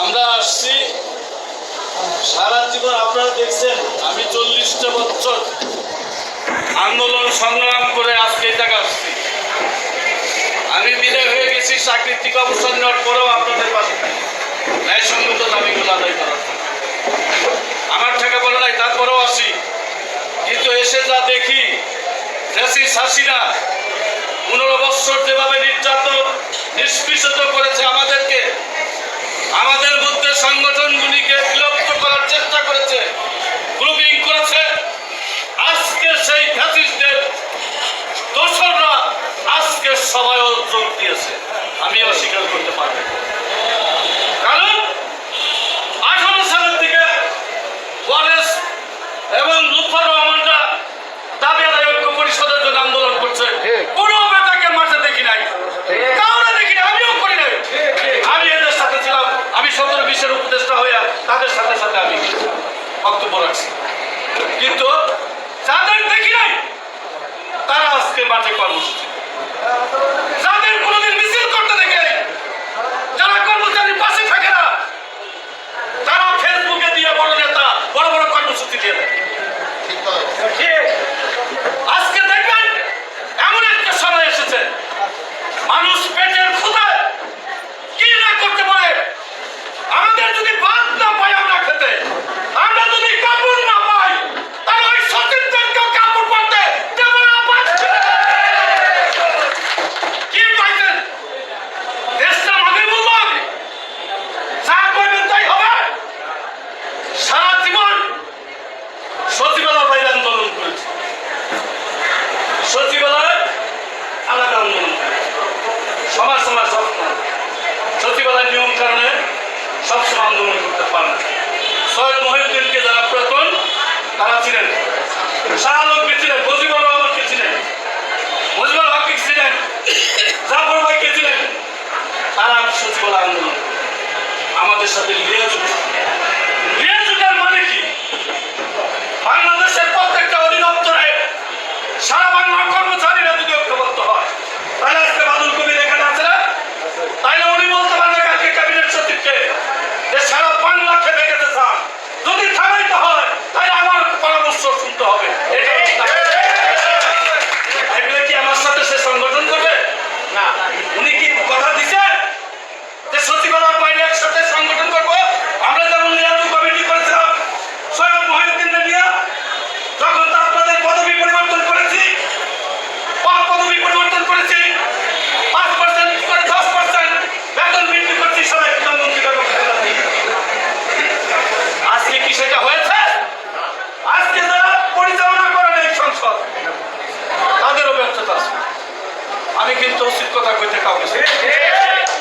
আমরা আসছি। সারা জীবন আপনারা দেখছেন, আমি চল্লিশটা বছর আন্দোলন সংগ্রাম করে আজকে জায়গায় আসছি। আমি বিদায় হয়ে গেছি চাকরির থেকে অবসর নেওয়ার পরেও আপনাদের পাশে। ন্যায়সঙ্গত দাবিগুলো আদায় করার আমার টাকা বলে নাই, তারপরেও আসি। কিন্তু এসে যা দেখি ফ্যাসি শাসিরা পনেরো বৎসর যেভাবে নির্যাতন সবাই যোগ দিয়েছে। আমি অস্বীকার করতে পারি না। কারণ আঠারো সালের দিকে ওয়ারেস এবং লুৎফর রহমানরা দাবি আদায় ঐক্য পরিষদের জন্য আন্দোলন করছে। কোনো বেটাকে মাঠে দেখি নাই। কাউরে দেখি নাই আমিও করি নাই। আমি এদের সাথে ছিলাম আমি সতেরো বিশের উপদেষ্টা হইয়া তাদের সাথে সাথে আমি বক্তব্য রাখছি। কিন্তু যাদের দেখি নাই তারা আজকে মাঠে কর্মসূচি যাদের কোনোদিন মিছিল করতে দেখে নাই, যারা কর্মচারীর পাশে থাকে না তারা ফেসবুকে দিয়ে বড় নেতা বড় বড় কর্মসূচি দিয়ে দেয় আজকে দেখবেন এমন একটা সময় এসেছে মানুষ পেটের ক্ষুধায় কি না করতে পারে আমাদের যদি ভাত না পাই আমরা খেতে আমরা যদি কাপড় না পাই তাহলে ওই সতীর্থকেও কাপড় পরতে দেব না পাচ্ছে কি পাইছেন দেশটা মাগে বললাম যা করবেন তাই হবে সারা জীবন সচিবালয় বাইরে আন্দোলন করেছে সচিবালয়, আলাদা আন্দোলন সমাজ সমাজ সবসময় সচিবালয় নিয়ম কারণে সবসময় আন্দোলন করতে পারে না। সৈয়দ মহিউদ্দিনকে যারা প্রথম, তারা ছিলেন। শাহ ছিলেন, মুজিবুর রহমানকে ছিলেন। মুজিবুর হককে ছিলেন, জাফর ভাইকে ছিলেন। তারা সচিবালয় আন্দোলন। আমাদের সাথে লিয়াজুট সারা বাংলা খেপে গেছে, স্যার। যদি থামাইতে হয়, তাহলে আমার পরামর্শ শুনতে হবে। এটা কি আমার সাথে সে সংগঠন করবে? না। উনি কি কথা দিছে? যে সচিবালয় বাইরে একসাথে সংগঠন করব? আমরা আমি কিন্তু উচিত কথা কইতে কাউকে চাই না।